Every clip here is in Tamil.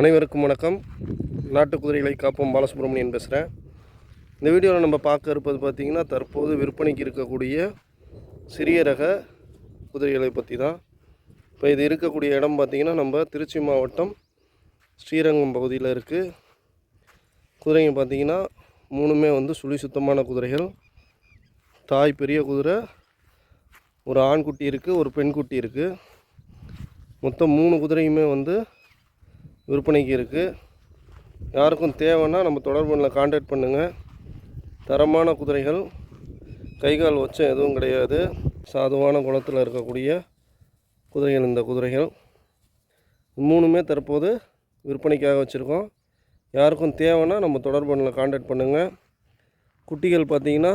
அனைவருக்கும் வணக்கம். நாட்டு குதிரைகளை காப்போம். பாலசுப்ரமணியன் பேசுகிறேன் இந்த வீடியோவில் நம்ம பார்க்க இருப்பது பார்த்திங்கன்னா தற்போது விற்பனைக்கு இருக்கக்கூடிய சிறிய ரக குதிரைகளை பற்றி தான் இப்போ இது இருக்கக்கூடிய இடம் பார்த்திங்கன்னா நம்ம திருச்சி மாவட்டம் ஸ்ரீரங்கம் பகுதியில் இருக்குது குதிரைங்க பார்த்திங்கன்னா மூணுமே வந்து சுழி சுத்தமான குதிரைகள். தாய் பெரிய குதிரை ஒரு ஆண்குட்டி இருக்குது ஒரு பெண்குட்டி இருக்குது மொத்தம் மூணு குதிரையுமே வந்து விற்பனைக்கு இருக்குது யாருக்கும் தேவைன்னா நம்ம தொடர்பு எண்ணில் காண்டாக்ட் பண்ணுங்கள் தரமான குதிரைகள் கைகால் வச்சம் எதுவும் கிடையாது. சாதுவான குளத்தில் இருக்கக்கூடிய குதிரைகள் இந்த குதிரைகள். மூணுமே தற்போது விற்பனைக்காக வச்சுருக்கோம். யாருக்கும் தேவைன்னா நம்ம தொடர்பு எண்ணில் காண்டாக்ட் பண்ணுங்கள் குட்டிகள் பார்த்தீங்கன்னா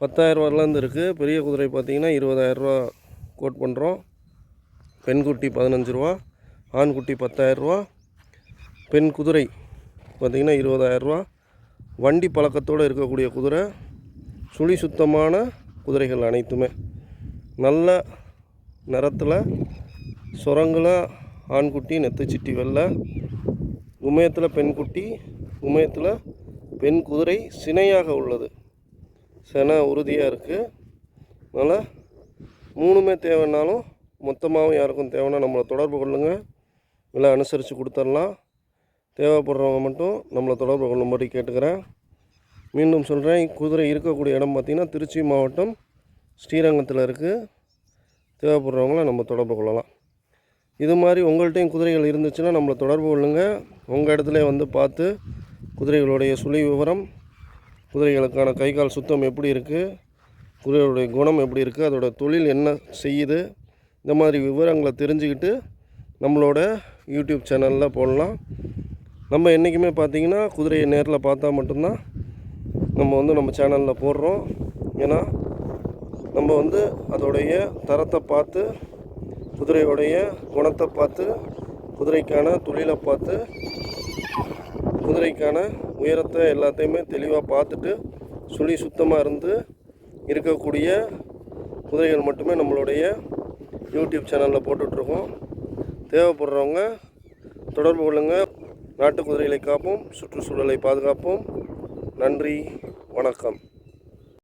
பத்தாயிரரூவாலேருந்து இருக்குது பெரிய குதிரை பார்த்திங்கன்னா இருபதாயிரரூவா கோட் பண்ணுறோம் பெண்குட்டி பதினஞ்சு ரூபா. ஆண்குட்டி பத்தாயிரரூவா பெண் குதிரை பார்த்திங்கன்னா இருபதாயிரரூவா. வண்டி பழக்கத்தோடு இருக்கக்கூடிய குதிரை சுழி சுத்தமான குதிரைகள் அனைத்துமே. நல்ல நிறத்தில் சுரங்கில் ஆண்குட்டி நெத்துச்சிட்டி வெள்ளை. உமயத்தில் பெண்குட்டி உமயத்தில் பெண் குதிரை சினையாக உள்ளது. செனை உறுதியாக இருக்குது அதனால் மூணுமே தேவைன்னாலும் மொத்தமாகவும் யாருக்கும் தேவைன்னா நம்மளை தொடர்பு கொள்ளுங்கள் விலை அனுசரித்து கொடுத்துடலாம் தேவைப்படுறவங்க மட்டும் நம்மளை தொடர்பு கொள்ளும்படி கேட்டுக்கிறேன். மீண்டும் சொல்கிறேன் குதிரை இருக்கக்கூடிய இடம் பார்த்திங்கன்னா திருச்சி மாவட்டம் ஸ்ரீரங்கத்தில் இருக்குது தேவைப்படுறவங்கள நம்ம தொடர்பு கொள்ளலாம். இது மாதிரி உங்கள்கிட்டையும் குதிரைகள் இருந்துச்சுன்னா நம்மளை தொடர்பு கொள்ளுங்கள் உங்கள் இடத்துல வந்து பார்த்து குதிரைகளுடைய சுழி விவரம் குதிரைகளுக்கான கை கால் சுத்தம் எப்படி இருக்குது குதிரைகளுடைய குணம் எப்படி இருக்குது அதோட தொழில் என்ன செய்யுது இந்த மாதிரி விவரங்களை தெரிஞ்சுக்கிட்டு நம்மளோட யூடியூப் சேனலில் போடலாம். நம்ம என்றைக்குமே பார்த்திங்கன்னா குதிரையை நேரில் பார்த்தா மட்டும்தான் நம்ம வந்து நம்ம சேனலில் போடுறோம். ஏன்னா நம்ம வந்து அதோடைய தரத்தை பார்த்து குதிரையோடைய குணத்தை பார்த்து குதிரைக்கான தொழிலை பார்த்து குதிரைக்கான உயரத்தை எல்லாத்தையுமே தெளிவாக பார்த்துட்டு சுழி சுத்தமாக இருந்து இருக்கக்கூடிய குதிரைகள் மட்டுமே நம்மளுடைய யூடியூப் சேனலில் போட்டுட்ருக்கோம் தேவைப்படுறவங்க தொடர்பு கொள்ளுங்கள் நாட்டு குதிரைகளை காப்போம் சுற்றுச்சூழலை பாதுகாப்போம். நன்றி வணக்கம்.